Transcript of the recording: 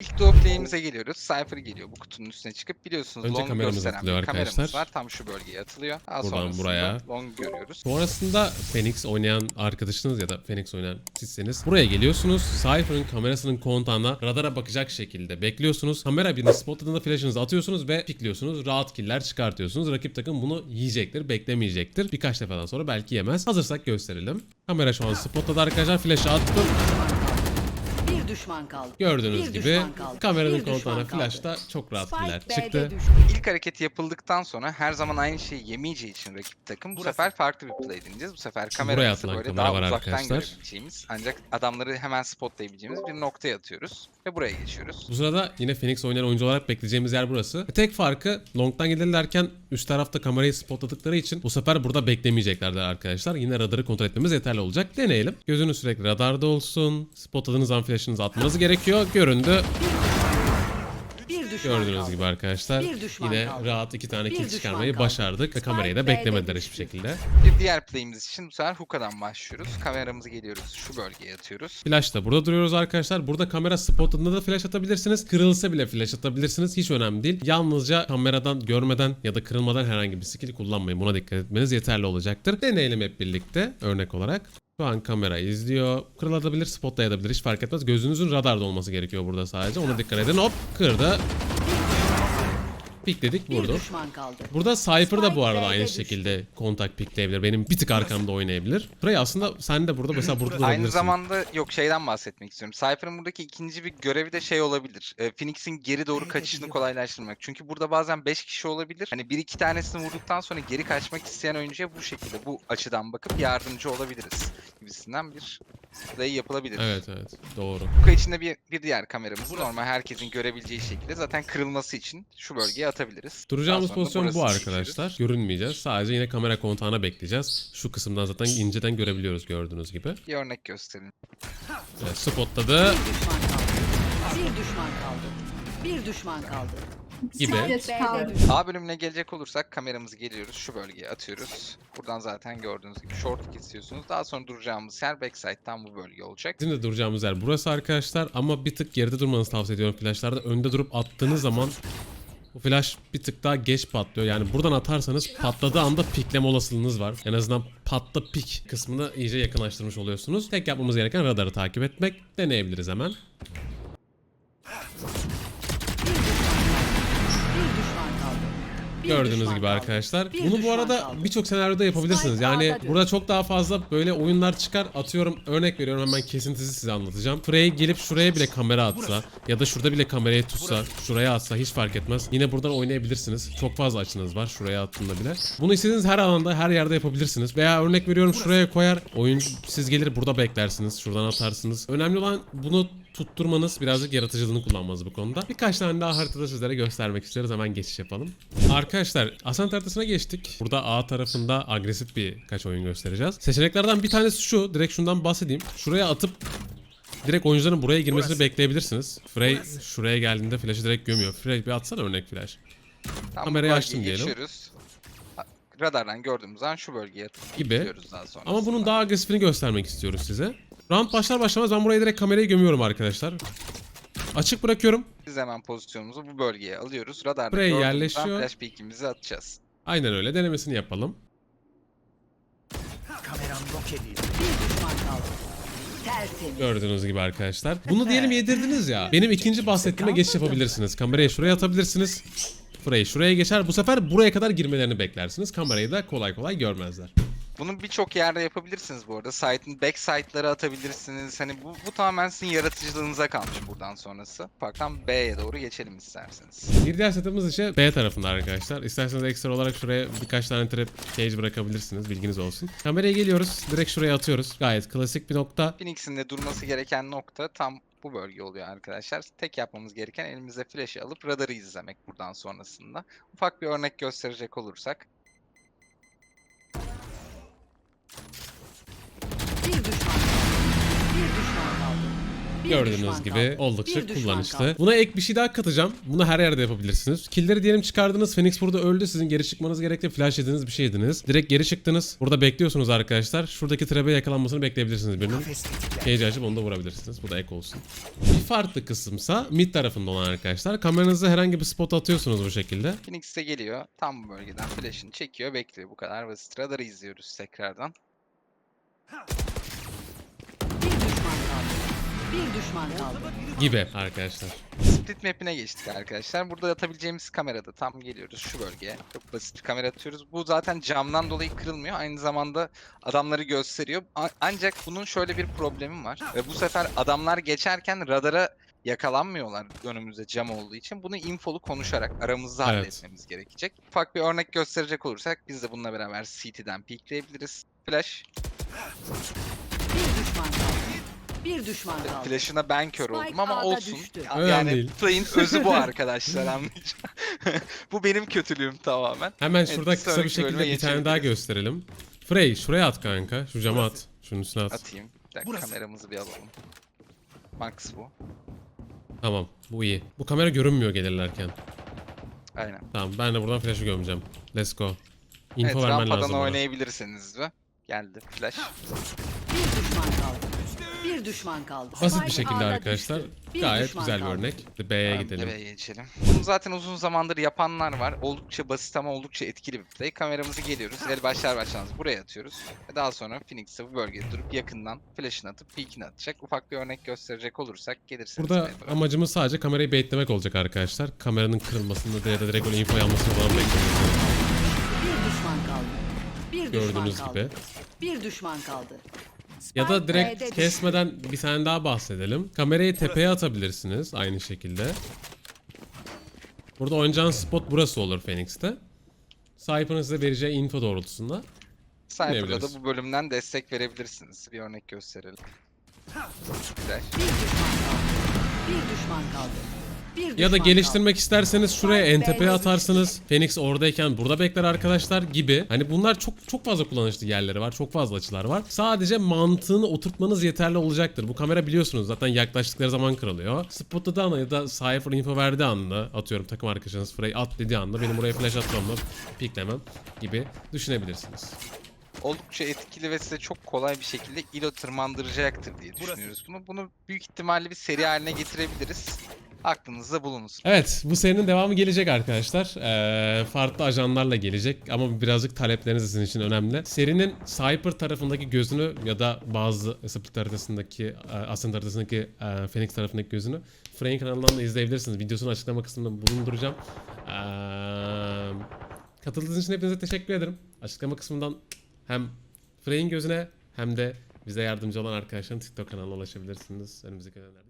İlk doğu play'imize geliyoruz. Cypher geliyor bu kutunun üstüne çıkıp biliyorsunuz Önce long kameramız gösteren atılıyor bir kameramız arkadaşlar. var. Tam şu bölgeye atılıyor. Daha Buradan sonrasında buraya. long görüyoruz. Sonrasında Phoenix oynayan arkadaşınız ya da Phoenix oynayan sizseniz buraya geliyorsunuz. Cypher'ın kamerasının kontağına radara bakacak şekilde bekliyorsunuz. Kamera birini spotladığında flash'ınızı atıyorsunuz ve pikliyorsunuz. Rahat killer çıkartıyorsunuz. Rakip takım bunu yiyecektir, beklemeyecektir. Birkaç defadan sonra belki yemez. Hazırsak gösterelim. Kamera şu an spotladı arkadaşlar. Flash'ı attım. Düşman kaldı. Gördüğünüz Bir gibi düşman kaldı. kameranın Bir düşman kontağına kaldı. flash'ta çok rahat Spike killer B'de çıktı. düştü. İlk hareket yapıldıktan sonra her zaman aynı şeyi yemeyeceği için rakip takım bu sefer farklı bir play deneyeceğiz. Bu sefer Buraya kameramızı atılan böyle kamera daha var uzaktan arkadaşlar. görebileceğimiz ancak adamları hemen spotlayabileceğimiz bir noktaya atıyoruz ve buraya geçiyoruz. Bu sırada yine Phoenix oynayan oyuncu olarak bekleyeceğimiz yer burası. Tek farkı long'dan gelirlerken üst tarafta kamerayı spotladıkları için bu sefer burada beklemeyeceklerdi arkadaşlar. Yine radarı kontrol etmemiz yeterli olacak. Deneyelim. Gözünüz sürekli radarda olsun. Spotladığınız an flash'ınızı atmanız gerekiyor. Göründü. Bir düşman Gördüğünüz gibi arkadaşlar. Yine kaldı. rahat iki tane kill çıkarmayı kaldı. başardık. Ve kamerayı da beklemediler hiçbir şekilde. Bir diğer play'imiz için bu sefer hookah'dan başlıyoruz. Kameramızı geliyoruz şu bölgeye atıyoruz. Flash da burada duruyoruz arkadaşlar. Burada kamera spotladığında da flash atabilirsiniz. Kırılsa bile flash atabilirsiniz. Hiç önemli değil. Yalnızca kameradan görmeden ya da kırılmadan herhangi bir skill kullanmayın. Buna dikkat etmeniz yeterli olacaktır. Deneyelim hep birlikte örnek olarak. Şu an kamera izliyor. Kırılabilir, spotlayabilir. Hiç fark etmez. Gözünüzün radarda olması gerekiyor burada sadece. Ona dikkat edin. Hop kırdı. Pikledik vurdu. düşman kaldı. Burada Cypher da bu arada aynı şekilde kontak pikleyebilir. Benim bir tık arkamda oynayabilir. Frey aslında sen de burada mesela burada durabilirsin. Aynı zamanda yok şeyden bahsetmek istiyorum. Cypher'ın buradaki ikinci bir görevi de şey olabilir. E, Phoenix'in geri doğru kaçışını kolaylaştırmak. Çünkü burada bazen 5 kişi olabilir. Hani bir iki tanesini vurduktan sonra geri kaçmak isteyen oyuncuya bu şekilde bu açıdan bakıp yardımcı olabiliriz gibisinden bir play yapılabilir. Evet evet doğru. Hookah içinde bir, bir diğer kameramız normal herkesin görebileceği şekilde zaten kırılması için şu bölgeye atabiliriz. Duracağımız pozisyon bu arkadaşlar. Görünmeyeceğiz. Sadece yine kamera kontağına bekleyeceğiz. Şu kısımdan zaten inceden görebiliyoruz gördüğünüz gibi. Bir örnek gösterelim. Evet, spotladı Bir düşman kaldı. Bir düşman kaldı. Bir düşman kaldı. Gibi. A bölümüne gelecek olursak kameramızı geliyoruz şu bölgeye atıyoruz. Buradan zaten gördüğünüz gibi short istiyorsunuz. Daha sonra duracağımız yer backside'dan bu bölge olacak. Bizim de duracağımız yer burası arkadaşlar. Ama bir tık geride durmanızı tavsiye ediyorum flashlarda. Önde durup attığınız zaman bu flash bir tık daha geç patlıyor. Yani buradan atarsanız patladığı anda pikleme olasılığınız var. En azından patla pik kısmını iyice yakınlaştırmış oluyorsunuz. Tek yapmamız gereken radarı takip etmek. Deneyebiliriz hemen. Gördüğünüz gibi arkadaşlar. Bunu bu arada birçok senaryoda yapabilirsiniz. Yani A'da burada çok daha fazla böyle oyunlar çıkar. Atıyorum örnek veriyorum hemen kesintisiz size anlatacağım. Frey gelip şuraya bile kamera atsa ya da şurada bile kamerayı tutsa, şuraya atsa hiç fark etmez. Yine buradan oynayabilirsiniz. Çok fazla açınız var şuraya attığında bile. Bunu istediğiniz her alanda, her yerde yapabilirsiniz. Veya örnek veriyorum şuraya koyar. Oyun siz gelir burada beklersiniz. Şuradan atarsınız. Önemli olan bunu tutturmanız, birazcık yaratıcılığını kullanmanız bu konuda. Birkaç tane daha haritada sizlere göstermek isteriz. Hemen geçiş yapalım. Arkadaşlar Ascent haritasına geçtik. Burada A tarafında agresif bir kaç oyun göstereceğiz. Seçeneklerden bir tanesi şu. Direkt şundan bahsedeyim. Şuraya atıp direkt oyuncuların buraya girmesini bekleyebilirsiniz. Frey şuraya geldiğinde flash'ı direkt gömüyor. Frey bir atsana örnek flash. Tam Kamerayı açtım diyelim. Geçiyoruz. Radardan gördüğümüz an şu bölgeye Gibi. daha sonra. Ama bunun daha agresifini göstermek istiyoruz size. Round başlar başlamaz ben buraya direkt kamerayı gömüyorum arkadaşlar. Açık bırakıyorum. Biz hemen pozisyonumuzu bu bölgeye alıyoruz. Radarda Buraya yerleşiyor. flash peek'imizi atacağız. Aynen öyle denemesini yapalım. Bir düşman kaldı. Tertemiz. Gördüğünüz gibi arkadaşlar. Bunu diyelim yedirdiniz ya. Benim ikinci bahsettiğime geçiş yapabilirsiniz. Kamerayı şuraya atabilirsiniz. Frey şuraya geçer. Bu sefer buraya kadar girmelerini beklersiniz. Kamerayı da kolay kolay görmezler. Bunu birçok yerde yapabilirsiniz bu arada. Site'ın back site'ları atabilirsiniz. Hani bu, bu tamamen sizin yaratıcılığınıza kalmış buradan sonrası. Ufaktan B'ye doğru geçelim isterseniz. Bir diğer setimiz ise B tarafında arkadaşlar. İsterseniz ekstra olarak şuraya birkaç tane trap cage bırakabilirsiniz. Bilginiz olsun. Kameraya geliyoruz. Direkt şuraya atıyoruz. Gayet klasik bir nokta. Phoenix'in de durması gereken nokta tam bu bölge oluyor arkadaşlar. Tek yapmamız gereken elimize flash'ı alıp radarı izlemek buradan sonrasında. Ufak bir örnek gösterecek olursak. Gördüğünüz gibi oldukça kullanışlı. kaldı. Buna ek bir şey daha katacağım. Bunu her yerde yapabilirsiniz. Killleri diyelim çıkardınız. Phoenix burada öldü. Sizin geri çıkmanız gerekti. Flash yediniz bir şey yediniz. Direkt geri çıktınız. Burada bekliyorsunuz arkadaşlar. Şuradaki trap'e yakalanmasını bekleyebilirsiniz birinin. Cage açıp onu da vurabilirsiniz. Bu da ek olsun. Bir farklı kısımsa mid tarafında olan arkadaşlar. Kameranızı herhangi bir spot atıyorsunuz bu şekilde. Phoenix de geliyor. Tam bu bölgeden flash'ını çekiyor, bekliyor. Bu kadar basit. Radarı izliyoruz tekrardan. Bir düşman kaldı. Gibi arkadaşlar. Split map'ine geçtik arkadaşlar. Burada atabileceğimiz kamerada tam geliyoruz şu bölgeye. Çok basit bir kamera atıyoruz. Bu zaten camdan dolayı kırılmıyor. Aynı zamanda adamları gösteriyor. A- ancak bunun şöyle bir problemi var. Ve bu sefer adamlar geçerken radara yakalanmıyorlar önümüzde cam olduğu için. Bunu infolu konuşarak aramızda Evet. halletmemiz gerekecek. Ufak bir örnek gösterecek olursak biz de bununla beraber CT'den peekleyebiliriz. Flash. Bir düşman kaldı. Bir düşman kaldı. Flash'ına ben kör Spike oldum ama A'da olsun. düştü. Önemli yani değil. play'in özü bu arkadaşlar anlayacağım. bu benim kötülüğüm tamamen. Hemen Evet, şurada bir kısa bir sonraki şekilde bir tane daha gösterelim. Frey şuraya at kanka. Şu cama at. Şunun üstüne at. Atayım. Bir dakika kameramızı bir alalım. Max bu. Tamam bu iyi. Bu kamera görünmüyor gelirlerken. Aynen. Tamam ben de buradan flash'ı gömeceğim. Let's go. Info evet vermen rampadan lazım bana. oynayabilirsiniz de. Geldi flash. Bir düşman kaldı. Bir düşman kaldı. Basit bir şekilde A'da arkadaşlar. düştü. Bir Gayet düşman güzel bir kaldı. örnek. B'ye Tamam, gidelim. B'ye geçelim. Bunu zaten uzun zamandır yapanlar var. Oldukça basit ama oldukça etkili bir play. Kameramızı geliyoruz. El başlar başlamaz buraya atıyoruz. Ve daha sonra Phoenix'e bu bölgede durup yakından flash'ını atıp peek'ini atacak. Ufak bir örnek gösterecek olursak gelirseniz. Burada amacımız sadece kamerayı baitlemek olacak arkadaşlar. Kameranın kırılmasını da ya da direkt öyle info almasını falan bekliyoruz. Bir düşman kaldı. Bir düşman Gördüğünüz kaldı. gibi. Bir düşman kaldı. Ya da direkt kesmeden bir tane daha bahsedelim. Kamerayı tepeye atabilirsiniz aynı şekilde. Burada oynayacağınız spot burası olur Phoenix'te. Sniper'ın size vereceği info doğrultusunda. Diyebiliriz. da bu bölümden destek verebilirsiniz. Bir örnek gösterelim. Bir düşman kaldı. Bir düşman kaldı. Bir Ya da geliştirmek isterseniz şuraya en Spike tepeye B'de atarsınız. Phoenix oradayken burada bekler arkadaşlar gibi. Hani bunlar çok çok fazla kullanışlı yerleri var. Çok fazla açılar var. Sadece mantığını oturtmanız yeterli olacaktır. Bu kamera biliyorsunuz zaten yaklaştıkları zaman kırılıyor. Spotladığı anda ya da Cypher info verdiği anda atıyorum takım arkadaşınız Frey at dediği anda benim buraya flash atmamla piklemem gibi düşünebilirsiniz. Oldukça etkili ve size çok kolay bir şekilde ilo tırmandıracaktır diye düşünüyoruz bunu. Bunu büyük ihtimalle bir seri haline getirebiliriz. Aklınızda bulunsun. Evet bu serinin devamı gelecek arkadaşlar. Ee, farklı ajanlarla gelecek ama birazcık talepleriniz sizin için önemli. Serinin Cyper tarafındaki gözünü ya da bazı Split haritasındaki, e, Ascent haritasındaki e, Phoenix tarafındaki gözünü Frey'in kanalından da izleyebilirsiniz. Videosunu açıklama kısmında bulunduracağım. Ee, katıldığınız için hepinize teşekkür ederim. Açıklama kısmından hem Frey'in gözüne hem de bize yardımcı olan arkadaşların TikTok kanalına ulaşabilirsiniz. Önümüzdeki dönemlerde.